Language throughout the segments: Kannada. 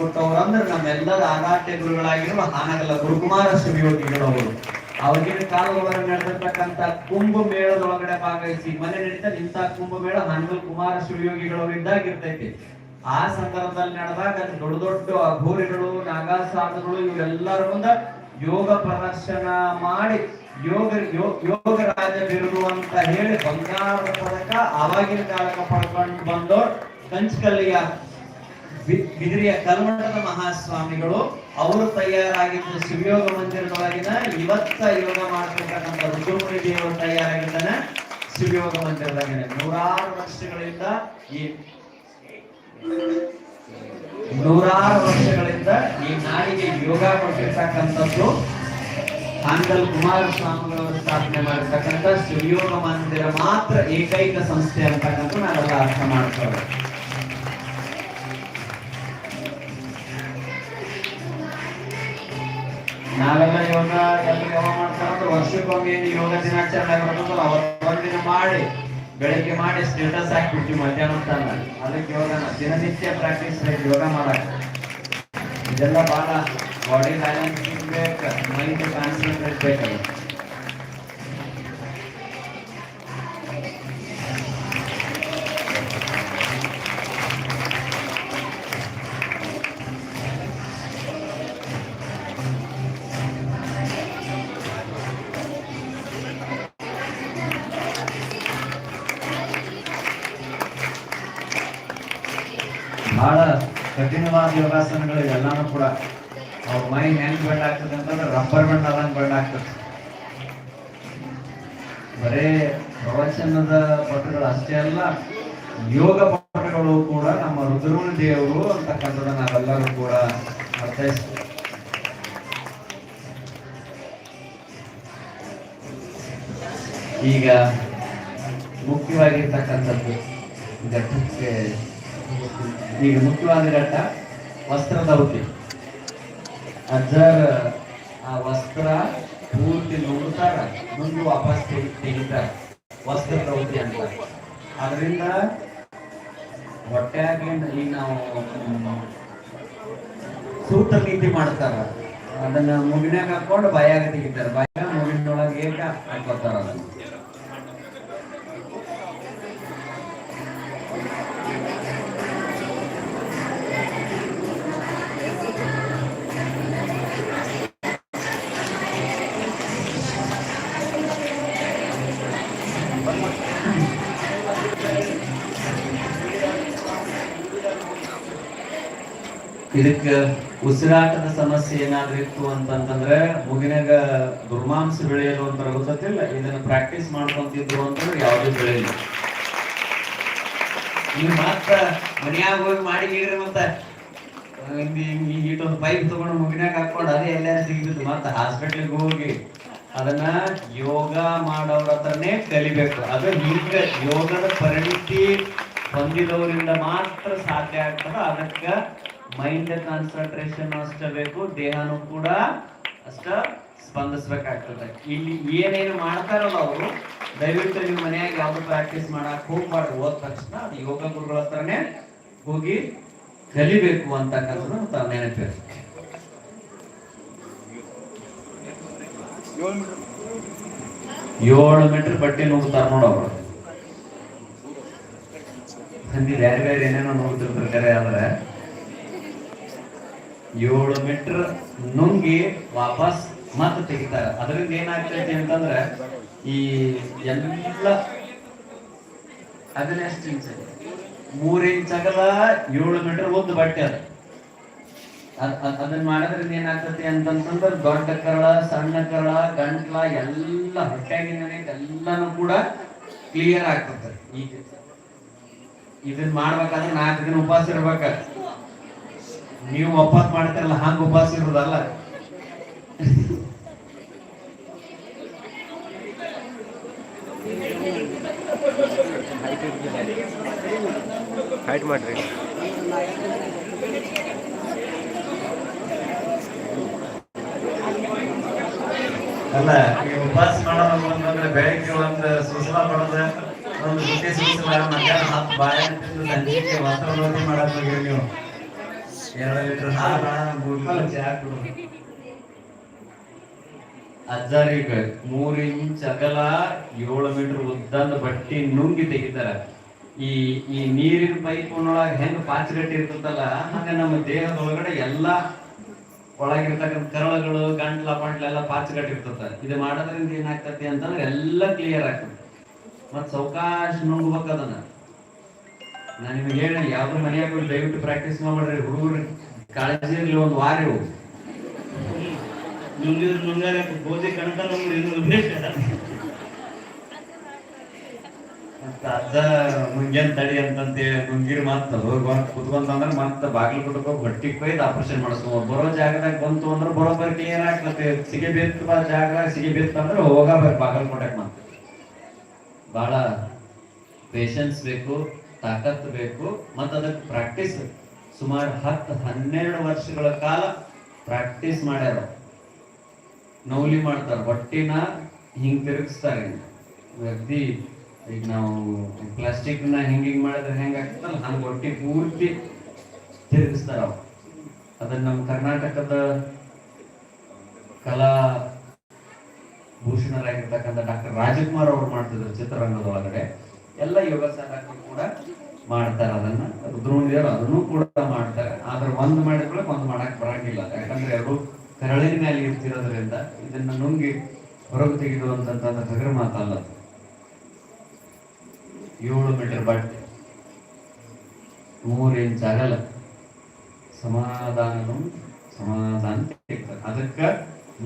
ಕೊಟ್ಟವರು ಅಂದ್ರೆ ನಮ್ಮೆಲ್ಲರ ಆರಾಧ್ಯ ಗುರುಗಳಾಗಿರುವ ಹಾನಗಲ್ಲ ಗುರುಕುಮಾರ ಶಿವಯೋಗಿಗಳು ಅವರು ಅವ್ರಿಗಿನ ಕಾಲದೊಳಗೆ ನಡೆದಿರ್ತಕ್ಕಂಥ ಕುಂಭ ಮೇಳದೊಳಗಡೆ ಭಾಗವಹಿಸಿ ಮನೆ ನಡೀತಾ ಇಂಥ ಕುಂಭ ಮೇಳ ಹಾನಗಲ್ ಕುಮಾರ ಇರ್ತೈತಿ ಆ ಸಂದರ್ಭದಲ್ಲಿ ನಡೆದಾಗ ದೊಡ್ಡ ದೊಡ್ಡ ಅಘೋರಿಗಳು, ನಾಗಾಸಾಧಗಳು ಇವರೆಲ್ಲರ ಮುಂದೆ ಯೋಗ ಪ್ರದರ್ಶನ ಮಾಡಿ ಯೋಗ ಯೋಗ ರಾಜ ಬಿರುದು ಅಂತ ಹೇಳಿ ಬಂಗಾರದ ಪದಕ ಆವಾಗಿನ ಕಾಲಕ್ಕೆ ಪಡ್ಕೊಂಡು ಬಂದೋರ್ ಕಂಚಕಲ್ಲಿಯ ಬಿದಿರಿಯ ಕಲ್ಮಠದ ಮಹಾಸ್ವಾಮಿಗಳು, ಅವರು ತಯಾರಾಗಿದ್ದ ಶಿವಯೋಗ ಮಂದಿರದೊಳಗಿನ ಇವತ್ತ ಯೋಗ ಮಾಡ್ತಕ್ಕಂಥ ರುದ್ರಮುನಿ ದೇವರು ತಯಾರಾಗಿದ್ದಾನೆ. ಶಿವಯೋಗ ಮಂದಿರದಾಗಿನ ನೂರಾರು ವರ್ಷಗಳಿಂದ ಈ ನೂರಾರು ವರ್ಷಗಳಿಂದ ಈ ನಾಡಿಗೆ ಯೋಗ ಕೊಟ್ಟಿರ್ತಕ್ಕಂಥದ್ದು ಹಾಂಗಲ್ ಕುಮಾರಸ್ವಾಮಿಗಳವರು ಸ್ಥಾಪನೆ ಮಾಡಿರ್ತಕ್ಕಂಥ ಶಿವಯೋಗ ಮಂದಿರ ಮಾತ್ರ ಏಕೈಕ ಸಂಸ್ಥೆ ಅಂತಕ್ಕಂಥ ನಾವೆಲ್ಲ ಅರ್ಥ ಮಾಡ್ಕೊಳ್ಳೋದು. ನಾವೆಲ್ಲ ಯೋಗ ಎಲ್ಲರೂ ಯೋಗ ಮಾಡ್ತಾರಂದ್ರೆ ವರ್ಷಕ್ಕೊಮ್ಮೆ ಏನು ಯೋಗ ದಿನಾಚರಣೆ ಬರ್ತದಲ್ಲ ದಿನ ಮಾಡಿ, ಬೆಳಿಗ್ಗೆ ಮಾಡಿ ಸ್ಟೇಟಸ್ ಹಾಕ್ಬಿಡ್ತೀವಿ ಮಧ್ಯಾಹ್ನ ತನ ಅದಕ್ಕೆ ಯೋಗ ದಿನನಿತ್ಯ ಪ್ರಾಕ್ಟೀಸ್ ಯೋಗ ಮಾಡಕ್ ಇದೆಲ್ಲ ಬಹಳ ಬಾಡಿ ಬ್ಯಾಲೆನ್ಸ್ ಬೇಕು ಮೈಂಡ್ ಕಾನ್ಸಂಟ್ರೇಟ್ ಬೇಕಲ್ಲ ಬಹಳ ಕಠಿಣವಾದ ಯೋಗಾಸನಗಳು ಎಲ್ಲಾನು ಕೂಡ. ಅವ್ರ ಮೈ ಹೆಂಗ್ ಬೆಂಡ್ ಆಗ್ತದೆ ಅಂತಂದ್ರೆ ರಬ್ಬರ್ ಬೆಂಡ್ ಆದಂಗ್ ಬೆಂಡ್ ಆಗ್ತದೆ. ಬರೇ ಪ್ರವಚನದ ಪಟಗಳು ಅಷ್ಟೇ ಅಲ್ಲ, ಯೋಗ ಪಟಗಳು ಕೂಡ ನಮ್ಮ ರುದ್ರೂಣ ದೇವರು ಅಂತಕ್ಕಂಥದ್ದು ನಾವೆಲ್ಲರೂ ಕೂಡ ಅರ್ಥೈಸ್ತೀವಿ. ಈಗ ಮುಖ್ಯವಾಗಿರ್ತಕ್ಕಂಥದ್ದು ಘಟ್ಟಕ್ಕೆ ಈಗ ಮುಖ್ಯವಾದ ಘಟ್ಟ ವಸ್ತ್ರ ದೌತಿ ಅಜ್ಜರ್ ಆ ವಸ್ತ್ರ ಪೂರ್ತಿ ನೋಡ್ತಾರ, ಮುಂದೆ ವಾಪಸ್ ತೆಗಿ- ತೆಗಿತಾರ. ವಸ್ತ್ರ ದೌತಿ ಅಂತ. ಅದರಿಂದ ಹೊಟ್ಟೆಯಾಗಿ ಈಗ ನಾವು ಸೂತ್ರ ನೀತಿ ಮಾಡ್ತಾರ. ಅದನ್ನ ಮುಗಿನಾಗ ಹಾಕೊಂಡು ಬಾಯಾಗ ತೆಗಿತಾರ. ಬಾಯಾಗ ಮುಗಿನೊಳಗೆ ಏಕ ಹಾಕೋತಾರ ಅದನ್ನ. ಇದಕ್ಕ ಉಸಿರಾಟದ ಸಮಸ್ಯೆ ಏನಾದ್ರೂ ಇತ್ತು ಅಂತಂತಂದ್ರೆ ಮುಗಿನಾಗ ದುರ್ಮಾಂಸ ಬೆಳೆಯಲು ಅಂತ ಗೊತ್ತಿಲ್ಲ ಇದನ್ನ ಪ್ರಾಕ್ಟೀಸ್ ಮಾಡ್ಕೊಂತಿದ್ರು ಅಂತಂದ್ರೆ ಯಾವ್ದು ಬೆಳೆಯಲ್ಲ ನೀವು ಮಾತ್ರ ಮನ್ಯಾಗ ಹೋಗಿ ಮಾಡಿ ಹೇಳ್ರಿ ಮತ್ತ. ಇಟ್ಟೊಂದು ಪೈಪ್ ತಗೊಂಡು ಮುಗಿನಾಗ ಹಾಕೊಂಡು ಅದೇ ಎಲ್ಲ ಸಿಗ್ತದೆ ಮತ್ತೆ ಹಾಸ್ಪಿಟ್ಲಿಗೆ ಹೋಗಿ ಅದನ್ನ ಯೋಗ ಮಾಡೋರ ಹತ್ರನೇ ಕಲಿಬೇಕು. ಅದು ಹಿಂಗ ಯೋಗದ ಪರಿಣಿತಿ ಹೊಂದಿದವರಿಂದ ಮಾತ್ರ ಸಾಧ್ಯ ಆಗ್ತದ ಅದಕ್ಕ ಮೈಂಡ್ ಕಾನ್ಸಂಟ್ರೇಷನ್ ಅಷ್ಟ ಬೇಕು ದೇಹನೂ ಕೂಡ ಅಷ್ಟ ಸ್ಪಂದಿಸ್ಬೇಕಾಗ್ತದೆ. ಇಲ್ಲಿ ಏನೇನು ಮಾಡ್ತಾರಲ್ಲ ಅವರು ದಯವಿಟ್ಟು ನಿಮ್ಮ ಮನೆಯಾಗ ಯಾವ್ದು ಪ್ರಾಕ್ಟೀಸ್ ಮಾಡಕ್ ಹೋಗ್ಬಾರ್ದು ಹೋದ ತಕ್ಷಣ ಅದು ಯೋಗ ಗುರುಗಳ ಹತ್ರನೇ ಹೋಗಿ ಕಲಿಬೇಕು ಅಂತಕ್ಕಂಥದ್ದು ನೆನಪಿ ಏಳು ಮೀಟರ್. ಬಟ್ಟೆ ನುಗ್ತಾರ ನೋಡವ್ರು ಮಂದಿ ಬೇರೆ ಬೇರೆ ಏನೇನೋ ನೋಡ್ತಿರ್ತಾರೆ ಆದ್ರೆ. ಏಳು ಮೀಟರ್ ನುಂಗಿ ವಾಪಸ್ ಮತ್ತೆ ತೆಗಿತಾರ. ಅದರಿಂದ ಏನಾಗ್ತೈತಿ ಅಂತಂದ್ರೆ ಈ ಎಲ್ಲ ಅದನ್ನ ಇಂಚ್ ಮೂರ್ ಇಂಚ್ ಅಗಲ ಏಳು ಮೀಟರ್ ಉದ್ದ ಬಟ್ಟೆ ಅದು. ಅದ್- ಅದ್- ಅದನ್ನ ಮಾಡೋದ್ರಿಂದ ಏನಾಗ್ತತಿ ಅಂತಂತಂದ್ರೆ ದೊಡ್ಡ ಕರಳ, ಸಣ್ಣ ಕರಳ, ಗಂಟ್ಲ ಎಲ್ಲ ಹೊಟ್ಟೆಗಿನ ಎಲ್ಲಾನು ಕೂಡ ಕ್ಲಿಯರ್ ಆಗ್ತದೆ. ಈಗ ಇದನ್ನ ಮಾಡ್ಬೇಕಾದ್ರೆ ನಾಲ್ಕು ದಿನ ಉಪವಾಸ ಇರ್ಬೇಕ ನೀವು ಉಪವಾಸ ಮಾಡ್ತಾರಲ್ಲ ಹಂಗ ಉಪವಾಸ ಇರೋದಲ್ಲ ಫೈಟ್ ಮಾಡ್ರಿ. ಅಲ್ಲ ಈ ಉಪವಾಸ ಮಾಡೋದು ಅಂತಂದ್ರೆ ಬೆಳಿಗ್ಗೆ ಒಂದು ಸುಸಲ ಮಾಡೋದು ಒಂದು ಬುಟ್ಟಿ ಸುಸಲ ಮಧ್ಯಾಹ್ನ ಹತ್ತು ಬಾಯ ಸಂಜೆಗೆ ಲೋಟಿ ಮಾಡಕ್ ನೀವು. ಅಜ್ಜಾರಿಗ ಮೂರ್ ಇಂಚ್ ಅಗಲ ಏಳು ಮೀಟರ್ ಉದ್ದದ ಬಟ್ಟಿ ನುಂಗಿ ತೆಗಿತಾರ. ಈ ಈ ನೀರಿನ ಪೈಪ್ ಒಳಗ ಹೆಂಗ್ ಪಾಚಗಟ್ಟಿ ಇರ್ತದಲ್ಲ ಹಂಗ ನಮ್ಮ ದೇಹದ ಒಳಗಡೆ ಎಲ್ಲಾ ಒಳಗಿರ್ತಕ್ಕಂಥ ಕರಳಗಳು, ಗಂಟ್ಲ, ಪಂಟ್ಲ ಎಲ್ಲ ಪಾಚಗಟ್ಟಿ ಇರ್ತದ ಇದು ಮಾಡೋದ್ರಿಂದ ಏನಾಗ್ತತಿ ಅಂತಂದ್ರೆ ಎಲ್ಲ ಕ್ಲಿಯರ್ ಆಗ್ತದೆ. ಮತ್ ಸೌಕಾಶ್ ನುಂಗ್ಬೇಕು ಅದನ್ನ. ನಾನು ನಿಮಗೆ ಹೇಳಿ ಯಾವ್ದು ಮನೆಯಾಗ ಹೋಗಿ ದಯವಿಟ್ಟು ಪ್ರಾಕ್ಟೀಸ್ ಮಾಡ್ರಿ ಹುಡುಗರು ಕಾಳಜಿ ಇರಲಿ ಒಂದು ವಾರ ಇವು ನುಂಗಿದ್ರೆ ನುಂಗಾರ ಗೋಧಿ ಕಣಕ ನುಂಗ್ರಿ ಇನ್ನೂ ಬೇಕು ಮತ್ತ ಅಜ್ಜ ಮುಂಜಾನೆ ತಡಿ ಅಂತಂತೇಳಿ ನುಂಗಿರಿ ಮತ್ತ ಹೋಗಿ ಬಂದ್ ಕುತ್ಕೊಂತಂದ್ರ ಮತ್ತ ಬಾಗಿಲು ಬಿಟ್ಕೊ ಬಟ್ಟಿ ಕೊಯ್ದು ಆಪರೇಷನ್ ಮಾಡಿಸ್ಕೊ ಬರೋ ಜಾಗದಾಗ ಬಂತು ಅಂದ್ರೆ ಬರೋಬ್ಬರಿ ಕ್ಲಿಯರ್ ಆಗ್ಲತ್ತೆ ಸಿಗಿ ಬಿತ್ತು ಬಾ ಜಾಗದಾಗ ಸಿಗೆ ಬಿತ್ತು ಅಂದ್ರೆ ಹೋಗಬೇಕು ಬಾಗಿಲು ಕೊಟ್ಟಕ್ ಮತ್ತೆ. ಬಹಳ ಪೇಷನ್ಸ್ ಬೇಕು. ತಾಕತ್ ಬೇಕು ಮತ್ತು ಅದಕ್ಕೆ ಪ್ರಾಕ್ಟೀಸ್ ಸುಮಾರು ಹತ್ತು ಹನ್ನೆರಡು ವರ್ಷಗಳ ಕಾಲ ಪ್ರಾಕ್ಟೀಸ್ ಮಾಡ್ಯಾರ. ನೌಲಿ ಮಾಡ್ತಾರೆ, ಹೊಟ್ಟಿನ ಹಿಂಗೆ ತಿರುಗಿಸ್ತಾರೆ ವ್ಯಕ್ತಿ ಈಗ ನಾವು ಪ್ಲಾಸ್ಟಿಕ್ನ ಹಿಂಗೆ ಹಿಂಗ್ ಮಾಡಿದ್ರೆ ಹೆಂಗಾಗ್ತದಲ್ಲ ಹಂಗ ಹೊಟ್ಟಿ ಪೂರ್ತಿ ತಿರುಗಿಸ್ತಾರ ಅದನ್ನ ನಮ್ಮ ಕರ್ನಾಟಕದ ಕಲಾ ಭೂಷಣರಾಗಿರ್ತಕ್ಕಂಥ ಡಾಕ್ಟರ್ ರಾಜಕುಮಾರ್ ಅವರು ಮಾಡ್ತಿದ್ರು ಚಿತ್ರರಂಗದ ಒಳಗಡೆ ಎಲ್ಲ ಯೋಗ ಸಾಧಕರು ಕೂಡ ಮಾಡ್ತಾರೆ ಅದನ್ನ. ರುದ್ರಮುನಿಯರು ಅದನ್ನು ಕೂಡ ಮಾಡ್ತಾರೆ. ಆದ್ರೆ ಒಂದ್ ಮಾಡಿದ್ರೆ ಒಂದ್ ಮಾಡಕ್ ಬರಂಗಿಲ್ಲ. ಯಾಕಂದ್ರೆ ಅವರು ಕರಳಿನ ಮೇಲೆ ಇರ್ತಿರೋದ್ರಿಂದ ಇದನ್ನ ನುಂಗಿ ಹೊರಗೆ ತೆಗೆದುವಂತ ಹಗರ ಮಾತಲ್ಲ. ಏಳು ಮೀಟರ್ ಬಟ್ಟೆ, ಮೂರು ಇಂಚ್ ಆಗಲ್ಲ ಸಮಾಧಾನ ಸಮಾಧಾನ ಅದಕ್ಕ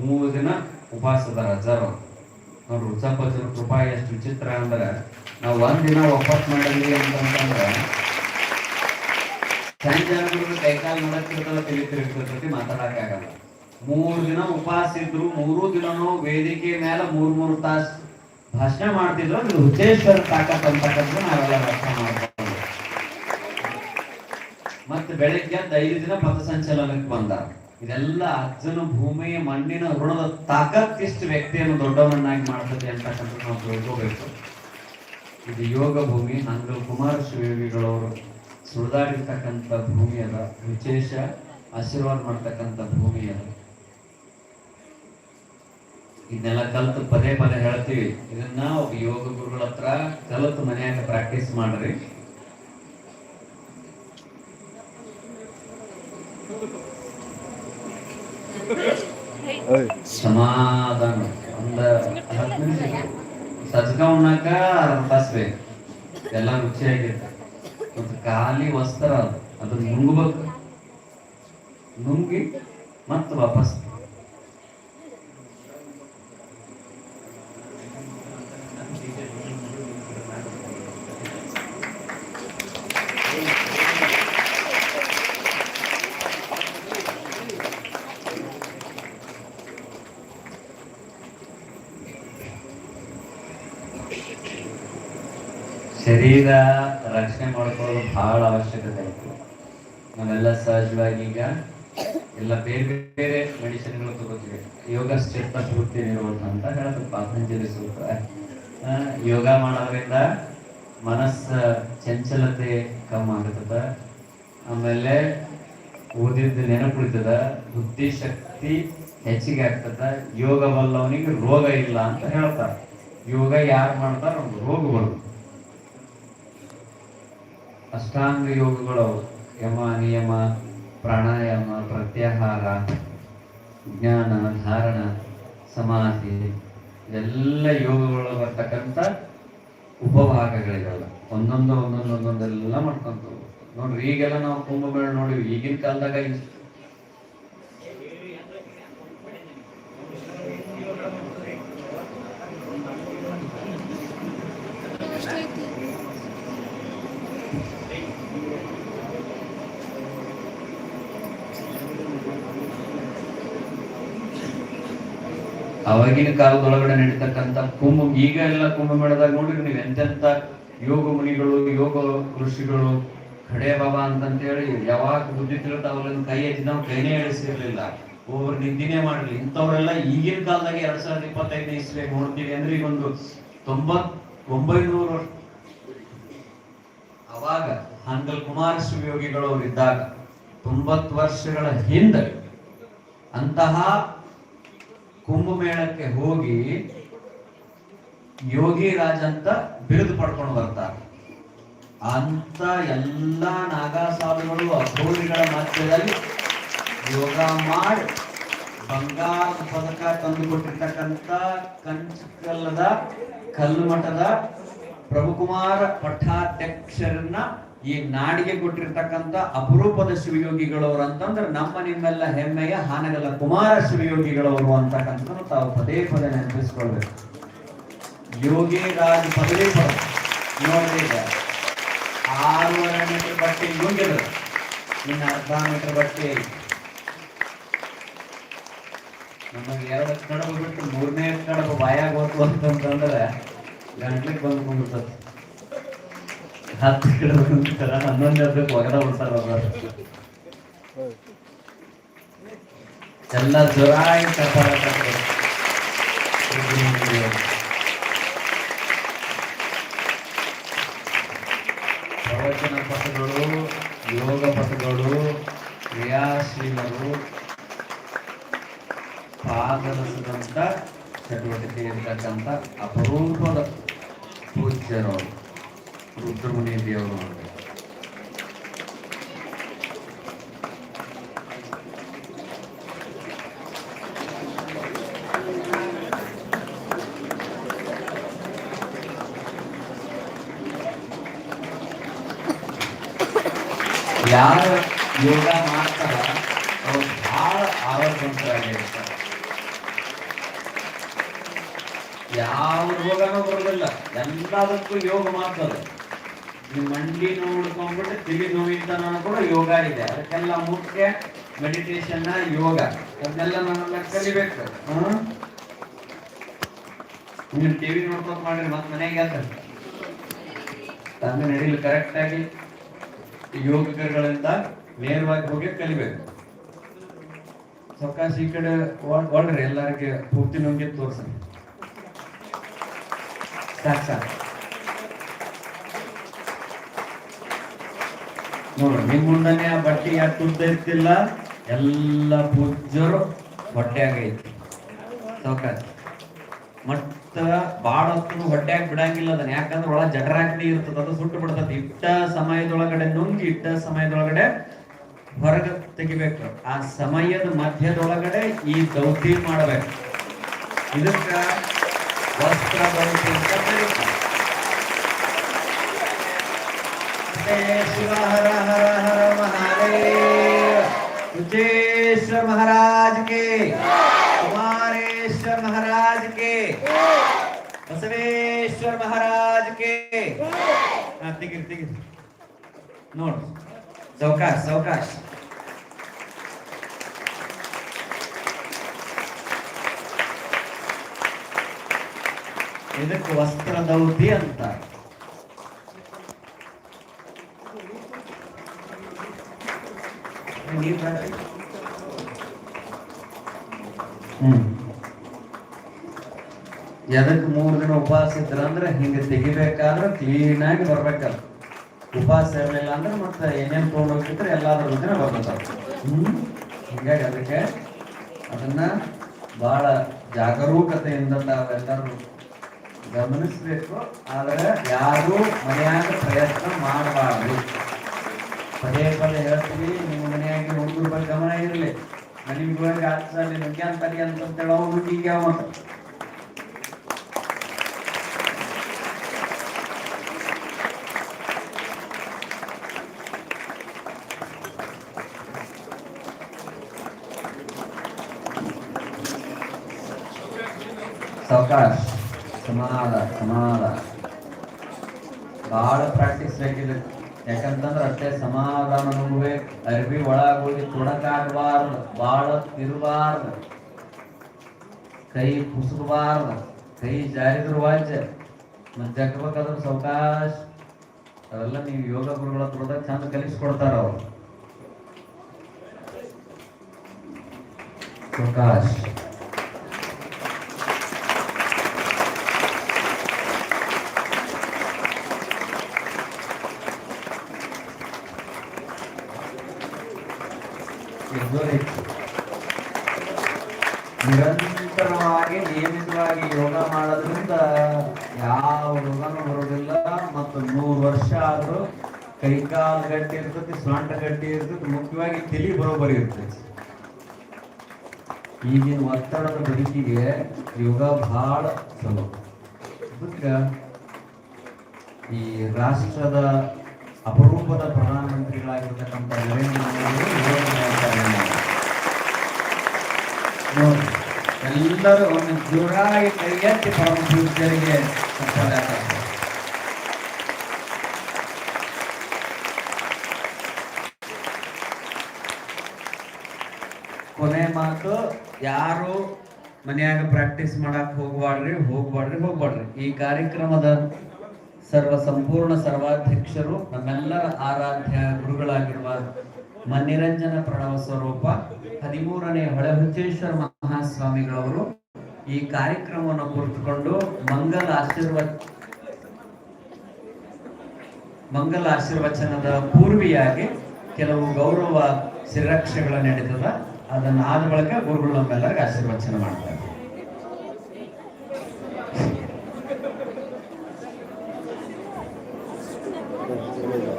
ಮೂರು ದಿನ ಉಪವಾಸದ ರಜಾರ. ನೋಡ್ರಿ ಉಚ್ಚಪ್ಪಜ್ಜನ ಕೃಪಾ ಎಷ್ಟು ವಿಚಿತ್ರ ಅಂದ್ರ ನಾವು ಒಂದ್ ದಿನ ಒಪ್ಪತ್ ಮಾಡಿದ್ವಿ ಅಂತಂತಂದ್ರ ಸಂಜಾನಗಳು ಕೈಕಾಲು ನೋಡಕ್ತಿರ್ತದ ತಲೆ ತಿರುಗ್ತಿರ್ತೈತಿ ಮಾತಾಡಕ್ ಆಗಲ್ಲ ಮೂರು ದಿನ ಉಪವಾಸ ಇದ್ರು, ಮೂರು ದಿನನೂ ವೇದಿಕೆ ಮೇಲೆ ಮೂರ್ ಮೂರು ತಾಸ್ ಭಾಷಣ ಮಾಡ್ತಿದ್ರು ಇದು ಹುಚ್ಚೇಶ್ವರ ತಾಕತ್ ಅಂತಕ್ಕಂಥ ನಾವೆಲ್ಲ ಭಾಷಣ ಮಾಡ್ಕೊಂಡು ಮತ್ತೆ ಬೆಳಿಗ್ಗೆ ಐದು ದಿನ ಪಥಸಂಚಲನಕ್ಕೆ ಬಂದ. ಇದೆಲ್ಲ ಅಜ್ಜನ ಭೂಮಿಯ ಮಣ್ಣಿನ ಋಣದ ತಾಕತ್ತಿಷ್ಟು ವ್ಯಕ್ತಿಯನ್ನು ದೊಡ್ಡವನನ್ನಾಗಿ ಮಾಡ್ತದೆ ಅಂತಕ್ಕಂಥ ನಾವು ತಿಳ್ಕೋಬೇಕು. ಇದು ಯೋಗ ಭೂಮಿ ನಂಗಲ್ ಕುಮಾರ ಶಿವಯೋಗಿಗಳವರು ಸುಳಿದಾಡಿರ್ತಕ್ಕಂಥ ಭೂಮಿ ಅದ ವಿಶೇಷ ಆಶೀರ್ವಾದ ಮಾಡ್ತಕ್ಕಂಥ ಭೂಮಿ ಅದ ಇದನ್ನೆಲ್ಲ ಕಲ್ತು ಪದೇ ಪದೇ ಹೇಳ್ತೀವಿ. ಇದನ್ನ ಒಬ್ಬ ಯೋಗ ಗುರುಗಳ ಹತ್ರ ಕಲಿತು ಮನೆಯಾಗ ಪ್ರಾಕ್ಟೀಸ್ ಮಾಡ್ರಿ. ಸಮಾಧಾನ. ಒಂದ ಹತ್ತು ನಿಮಿಷ ಸಜ್ಗ ಉಣ್ಣಾಕ ಅರ್ಧ ತಾಸ್ ಬೇಕು. ಎಲ್ಲ ರುಚಿಯಾಗಿರ್ತದೆ ಮತ್ತು ಖಾಲಿ ವಸ್ತ್ರ ಅದು. ನುಂಗ್ಬೇಕು. ನುಂಗಿ ಮತ್ತೆ ವಾಪಸ್ ಶರೀರ ರಕ್ಷಣೆ ಮಾಡ್ಕೊಳ್ಳೋದು ಬಹಳ ಅವಶ್ಯಕತೆ ಐತಿ ನಾವೆಲ್ಲ ಸಹಜವಾಗಿ ಈಗ ಎಲ್ಲ ಬೇರೆ ಬೇರೆ ಮೆಡಿಸಿನ್ಗಳು ತಗೋತೀವಿ. ಯೋಗ ನಿರೋಧ ಅಂತ ಹೇಳೋದು ಪಾತಂಜಲಿ ಸೂತ್ರ. ಯೋಗ ಮಾಡೋದ್ರಿಂದ ಮನಸ್ಸ ಚಂಚಲತೆ ಕಮ್ಮಿ ಆಗತ್ತದ. ಆಮೇಲೆ ಓದಿದ್ದು ನೆನಪುಳಿತದ ಬುದ್ಧಿ ಶಕ್ತಿ ಹೆಚ್ಚಿಗೆ ಆಗ್ತದ. ಯೋಗ ಬಲ್ಲವನಿಗೆ ರೋಗ ಇಲ್ಲ ಅಂತ ಹೇಳ್ತಾರೆ. ಯೋಗ ಯಾರು ಮಾಡ್ತಾರ ರೋಗಗಳು. ಅಷ್ಟಾಂಗ ಯೋಗಗಳು, ಯಮ, ನಿಯಮ, ಪ್ರಾಣಾಯಾಮ, ಪ್ರತ್ಯಾಹಾರ, ಜ್ಞಾನ, ಧಾರಣ, ಸಮಾಧಿ ಎಲ್ಲ ಯೋಗಗಳು ಬರ್ತಕ್ಕಂಥ ಉಪಭಾಗಗಳಿದಾವೆ ಒಂದೊಂದು ಒಂದೊಂದು, ಒಂದೊಂದೆಲ್ಲ ಮಾಡ್ಕೊಂತ. ನೋಡ್ರಿ, ಈಗೆಲ್ಲ ನಾವು ಕುಂಭಮೇಳ ನೋಡಿವಿ, ಈಗಿನ ಕಾಲದಾಗ ಅವಾಗಿನ ಕಾಲದೊಳಗಡೆ ನಡೀತಕ್ಕಂಥ ಕುಂಭ, ಈಗ ಎಲ್ಲ ಕುಂಭಮೇಳದಾಗ ನೋಡ್ರಿ ನೀವು ಎಂತೆಂತ ಯೋಗ ಮುನಿಗಳು, ಯೋಗ ಋಷಿಗಳು, ಖಡೆ ಬಾಬಾ ಅಂತಂತೇಳಿ ಯಾವಾಗ ಬುದ್ಧಿ ತಿಳ್ತಾವಲ್ಲ ಕೈ ಎತ್ತಿ ನಾವು ಕೈನೇ ಎಳಿಸಿರ್ಲಿಲ್ಲ. ಒಬ್ಬರು ನಿದ್ದಿನೇ ಮಾಡಲಿ ಇಂಥವರೆಲ್ಲ ಈಗಿನ ಕಾಲದಾಗ ಎರಡ್ ಸಾವಿರದ ಇಪ್ಪತ್ತೈದನೇ ಇಸ್ವಿ ನೋಡ್ತೀವಿ ಅಂದ್ರೆ ಈಗ ಒಂದು ತೊಂಬತ್ ಒಂಬೈನೂರು ವರ್ಷ. ಅವಾಗ ಹಂಗಲ್ ಕುಮಾರ ಶಿವಯೋಗಿಗಳು ಅವ್ರು ಇದ್ದಾಗ ತೊಂಬತ್ತು ವರ್ಷಗಳ ಹಿಂದೆ ಅಂತಹ ಕುಂಭಮೇಳಕ್ಕೆ ಹೋಗಿ ಯೋಗಿ ರಾಜ ಅಂತ ಬಿರುದು ಪಡ್ಕೊಂಡು ಬರ್ತಾರೆ. ಅಂತ ಎಲ್ಲ ನಾಗಾಸಾಧುಗಳು ಅಘೋರಿಗಳ ಮಧ್ಯದಲ್ಲಿ ಯೋಗ ಮಾಡಿ ಬಂಗಾರದ ಪದಕ ತಂದು ಕೊಟ್ಟಿರ್ತಕ್ಕಂಥ ಕಂಚಕಲ್ಲದ ಕಲ್ಲುಮಠದ ಪ್ರಭುಕುಮಾರ ಪಟ್ಟಾಧ್ಯಕ್ಷರನ್ನ ಈ ನಾಡಿಗೆ ಕೊಟ್ಟಿರ್ತಕ್ಕಂಥ ಅಪರೂಪದ ಶಿವಯೋಗಿಗಳವರು ಅಂತಂದ್ರೆ ನಮ್ಮ ನಿಮ್ಮೆಲ್ಲ ಹೆಮ್ಮೆಯ ಹಾನಗಲ್ಲ ಕುಮಾರ ಶಿವಯೋಗಿಗಳವರು ಅಂತಕ್ಕಂಥದ್ದು ತಾವು ಪದೇ ಪದೇ ನೆನಪಿಸ್ಕೊಳ್ಬೇಕು. ಯೋಗಿ ರಾಜ್ ಪದವಿ ಪದ ಈಗ. ಆರೂವರೆ ಮೀಟರ್ ಬಟ್ಟೆ ಯೋಗ್ಯರು ಇನ್ನು ಅರ್ಧ ಮೀಟರ್ ಬಟ್ಟೆ. ನಮಗೆ ಎರಡು ಕಡಬು ಬಿಟ್ಟು ಮೂರನೇ ಕಡಬು ಬಾಯಾಗ ಹೋತು ಅಂತಂತಂದ್ರೆ ಗಂಟ್ಲಿಗೆ ಬಂದು ಕುಂದಿರ್ತದೆ. ಎಲ್ಲ ಕಾಪಾಡಕ್ಕೆ ಪ್ರವಚನ ಪಥಗಳು ಯೋಗ ಪಥಗಳು ಕ್ರಿಯಾಶೀಲರು ಪಾದರಸದಂತ ಚಟುವಟಿಕೆ ಇರ್ತಕ್ಕಂಥ ಅಪರೂಪದ ಪೂಜ್ಯರು ರುದ್ರಮುನಿ ದೇವರು ಯಾರು ಯೋಗ ಮಾಡ್ತಾರ ಅವ್ರು ಭಾಳ ಆರೋಗ್ಯವಂತರಾಗಿರ್ತಾರೆ. ಯಾವ ರೋಗನೂ ಬರೋದಿಲ್ಲ. ಎಲ್ಲದಕ್ಕೂ ಯೋಗ ಮಾಡ್ತದೆ ಈ ಮಂಡಿ ನೋವು ಹಿಡ್ಕೊಂಡ್ಬಿಟ್ಟು ತಿಳಿ ನೋವಿಂತನ ಕೂಡ ಯೋಗ ಇದೆ. ಅದಕ್ಕೆಲ್ಲ ಮುಖ್ಯ ಮೆಡಿಟೇಷನ್ ಯೋಗ. ಅದನ್ನೆಲ್ಲ ನಾವೆಲ್ಲ ಕಲಿಬೇಕು. ನೀವು ಟಿವಿ ನೋಡ್ಕೊಂಡು ಮಾಡ್ರಿ ಮತ್ತೆ ಮನೆಗೆ ಯಾಕೆ ತಂದೆ ನಡೀಲಿ ಕರೆಕ್ಟ್ ಆಗಿ ಯೋಗಗಳಿಂದ ನೇರವಾಗಿ ಹೋಗಿ ಕಲಿಬೇಕು. ಸೊಕ್ಕಾಸಿ ಈ ಕಡೆ ಒಳ್- ಒಳ್ರಿ ಎಲ್ಲರಿಗೆ ಪೂರ್ತಿ ನೋಂಗಿ ತೋರ್ಸ್ರಿ ಸಾಕ್ ಸಾಕ್. ನೋಡು ನಿಮ್ಮ ಮುಂದನೆ ಆ ಬಟ್ಟೆ ಯಾಕೆ ತುದ್ದ ಇರ್ತಿಲ್ಲ? ಎಲ್ಲ ಪೂಜ್ಯರು ಹೊಟ್ಟೆಯಾಗ ಐತಿ ಸೌಕಾಶ್ ಮತ್ತ ಬಾಳ ಹೊತ್ತು ಹೊಟ್ಟೆಯಾಗ ಬಿಡಂಗಿಲ್ಲ ಅದನ್ನ. ಯಾಕಂದ್ರೆ ಒಳ ಜಠರಾಗ್ನಿ ಇರ್ತದ, ಅದು ಸುಟ್ಟು ಬಿಡ್ತದ. ಇಟ್ಟ ಸಮಯದೊಳಗಡೆ ನುಂಗಿ, ಇಟ್ಟ ಸಮಯದೊಳಗಡೆ ಹೊರಗೆ ತೆಗಿಬೇಕು. ಆ ಸಮಯದ ಮಧ್ಯದೊಳಗಡೆ ಈ ದೌತಿ ಮಾಡಬೇಕು. ಇದಕ್ಕ ವಸ್ತ್ರ ದೌತಿ ಅಂತ ಕರೀತಾರೆ. ಜಯ ಶಿವ ಹರ ಹರ ಹರ ಮಹಾದೇವ ಉಜ್ಜೇಶ್ವರ ಮಹಾರಾಜ್ ಕೆ ಕುಮಾರೇಶ್ವರ ಮಹಾರಾಜ್ ಕೆ ಬಸವೇಶ್ವರ ಮಹಾರಾಜ್ ಕೆ ಹಾ, ತೆಗಿರಿ ತೆಗಿರಿ ನೋಡು ಸಾವಕಾಶ ಸಾವಕಾಶ ಇದಕ್ಕೆ ವಸ್ತ್ರ ದೌತಿ ಅಂತ ನೀವ್ ಬರ್ರಿ. ಹ್ಮ್. ಎದಕ್ ಮೂರ್ ದಿನ ಉಪವಾಸ ಇದ್ರ ಅಂದ್ರೆ ಹಿಂಗ ತೆಗಿಬೇಕಾದ್ರೆ ಕ್ಲೀನಾಗಿ ಬರ್ಬೇಕಲ್ಲ. ಉಪವಾಸ ಇರಲಿಲ್ಲ ಅಂದ್ರೆ ಮತ್ತೆ ಏನೇನ್ ತಗೊಂಡ್ ಹೋಗ್ತಿದ್ರೆ ಎಲ್ಲಾದ್ರ ದಿನ ಬರ್ಬೇಕಾಗ ಹ್ಮ್. ಹಿಂಗಾಗಿ ಅದಕ್ಕೆ ಅದನ್ನ ಬಹಳ ಜಾಗರೂಕತೆಯಿಂದ ತಾವೆಲ್ಲರೂ ಗಮನಿಸ್ಬೇಕು. ಆದ್ರೆ ಯಾರು ಮನೆಯಾಗ ಪ್ರಯತ್ನ ಮಾಡಬಾರ್ದು. ಪದೇ ಪದೇ ಹೇಳ್ತೀವಿ ಮನೆಯಾಗಿ ಹುಡುಗರ ಬಗ್ಗೆ ಗಮನ ಇರಲಿ ಮನೆಗಳಿಗೆ ಆಗ್ತದೆ ನುಗ್ಗಿ ಅಂತಾನೆ ಅಂತ ಹೇಳೋ ನುಗ್ಗಿಗೆ ಅವ ಸಾವಕಾಶ ಸಮಾಧಾನ ಸಮಾಧಾನ ಬಹಳ ಪ್ರಾಕ್ಟೀಸ್ ಬೇಕಿದೆ ಯಾಕಂತಂದ್ರೆ ಅಷ್ಟೇ ಸಮಾಧಾನ ನಮಗೆ, ಅರ್ಬಿ ಒಳಗೆ ಹೋಗಿ ತೊಡಕಾಗಬಾರ್ದು, ಬಾಳ ತಿರುಬಾರ್ದು. ಕೈ ಕುಸುಕಬಾರ್ದು ಕೈ ಜಾರಿದ್ರು ವಾಜ್ಯ ಮತ್ತೆ ಜಗ್ಬೇಕಾದ್ರೆ ಸಾವಕಾಶ. ಅವೆಲ್ಲ ನೀವು ಯೋಗ ಗುರುಗಳ ಹತ್ರದಾಗ ಚಂದ ಕಲಿಸ್ಕೊಡ್ತಾರ ಅವ್ರು. ಸಾವಕಾಶ. ನಿರಂತರವಾಗಿ, ನಿಯಮಿತವಾಗಿ ಯೋಗ ಮಾಡೋದ್ರಿಂದ ಯಾವ ರೋಗನೂ ಬರೋದಿಲ್ಲ. ಮತ್ತು ನೂರು ವರ್ಷ ಆದರೂ ಕೈಕಾಲು ಗಟ್ಟಿ ಇರ್ತೈತಿ ಸ್ವಂಟ ಗಟ್ಟಿ ಇರ್ತೈತಿ ಮುಖ್ಯವಾಗಿ ತಲಿ ಬರೋಬ್ಬರಿ ಇರ್ತೈತಿ ಈಗಿನ ಒತ್ತಡದ ಬದುಕಿಗೆ ಯೋಗ ಬಹಳ ಚಲೋ ಅದಕ್ಕೆ ಈ ರಾಷ್ಟ್ರದ ಅಪರೂಪದ ಪ್ರಧಾನಮಂತ್ರಿಗಳಾಗಿರ್ತಕ್ಕಂಥ ನರೇಂದ್ರ ಮೋದಿ ಎಲ್ಲರೂ ಒಂದು ಜೋರಾಗಿ ಕೈ ಕೊನೆ ಮಾತು, ಯಾರು ಮನೆಯಾಗ ಪ್ರಾಕ್ಟೀಸ್ ಮಾಡಕ್ ಹೋಗ್ಬಾಡ್ರಿ ಹೋಗ್ಬಾಡ್ರಿ ಹೋಗ್ಬಾಡ್ರಿ. ಈ ಕಾರ್ಯಕ್ರಮದ ಸರ್ವ ಸಂಪೂರ್ಣ ಸರ್ವಾಧ್ಯಕ್ಷರು ನಮ್ಮೆಲ್ಲರ ಆರಾಧ್ಯ ಗುರುಗಳಾಗಿರುವ ಮನಿರಂಜನ ಪ್ರಣವ ಸ್ವರೂಪ, ಹದಿಮೂರನೇ ಹೊಳೆಹುಚ್ಚೇಶ್ವರ ಮಹಾಸ್ವಾಮಿಗಳವರು ಈ ಕಾರ್ಯಕ್ರಮವನ್ನು ಕುರಿತುಕೊಂಡು ಮಂಗಲ ಆಶೀರ್ವ, ಮಂಗಲ ಆಶೀರ್ವಚನದ ಪೂರ್ವಿಯಾಗಿ ಕೆಲವು ಗೌರವ ಶಿರಕ್ಷೆಗಳ ನಡೆದದ ಅದನ್ನ ಆದ ಬಳಿಕ ಗುರುಗಳು ನಮ್ಮೆಲ್ಲರಿಗೆ ಆಶೀರ್ವಚನ ಮಾಡ್ತಾರೆ.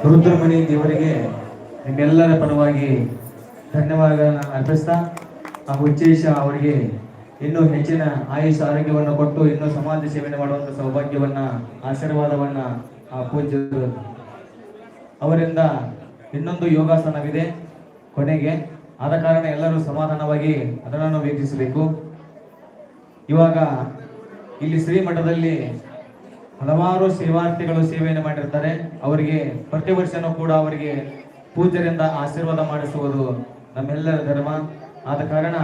ರುದ್ರಮಣಿ ದೇವರಿಗೆ ನಿಮ್ಮೆಲ್ಲರ ಪರವಾಗಿ ಧನ್ಯವಾದಗಳನ್ನು ಅರ್ಪಿಸ್ತಾ ಆ ಉಚ್ಚೇಶ ಅವರಿಗೆ ಇನ್ನೂ ಹೆಚ್ಚಿನ ಆಯುಷ್ ಆರೋಗ್ಯವನ್ನು ಕೊಟ್ಟು ಇನ್ನೂ ಸಮಾಜ ಸೇವೆಯನ್ನು ಮಾಡುವಂಥ ಸೌಭಾಗ್ಯವನ್ನು, ಆಶೀರ್ವಾದವನ್ನ ಆ ಪೂಜ್ಯರು ಅವರಿಂದ ಇನ್ನೊಂದು ಯೋಗಾಸನವಿದೆ ಕೊನೆಗೆ. ಆದ ಕಾರಣ ಎಲ್ಲರೂ ಸಮಾಧಾನವಾಗಿ ಅದನ್ನು ವೀಕ್ಷಿಸಬೇಕು. ಇವಾಗ ಇಲ್ಲಿ ಶ್ರೀಮಠದಲ್ಲಿ ಹಲವಾರು ಸೇವಾರ್ಥಿಗಳು ಸೇವೆಯನ್ನು ಮಾಡಿರ್ತಾರೆ. ಅವರಿಗೆ ಪ್ರತಿ ವರ್ಷನೂ ಕೂಡ ಅವರಿಗೆ ಪೂಜ್ಯರಿಂದ ಆಶೀರ್ವಾದ ಮಾಡಿಸುವುದು ನಮ್ಮೆಲ್ಲರ ಧರ್ಮ. ಆದ ಕಾರಣ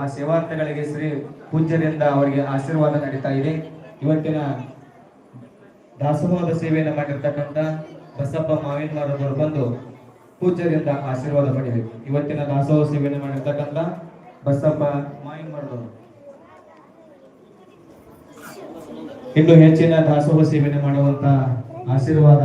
ಆ ಸೇವಾರ್ಥಗಳಿಗೆ ಶ್ರೀ ಪೂಜ್ಯರಿಂದ ಅವರಿಗೆ ಆಶೀರ್ವಾದ ನಡೀತಾ ಇದೆ. ಇವತ್ತಿನ ದಾಸೋಹದ ಸೇವೆಯನ್ನು ಮಾಡಿರ್ತಕ್ಕಂಥ ಬಸಪ್ಪ ಮಾವಿನ ಮರದವರು ಬಂದು ಪೂಜ್ಯರಿಂದ ಆಶೀರ್ವಾದ ಪಡೆಯಬೇಕು ಇವತ್ತಿನ ದಾಸೋಹ ಸೇವೆಯನ್ನು ಮಾಡಿರ್ತಕ್ಕಂಥ ಬಸಪ್ಪ ಮಾವಿನ ಮರದವರು ಇನ್ನು ಹೆಚ್ಚಿನ ದಾಸೋಹ ಸೇವೆಯನ್ನು ಮಾಡುವಂತ ಆಶೀರ್ವಾದ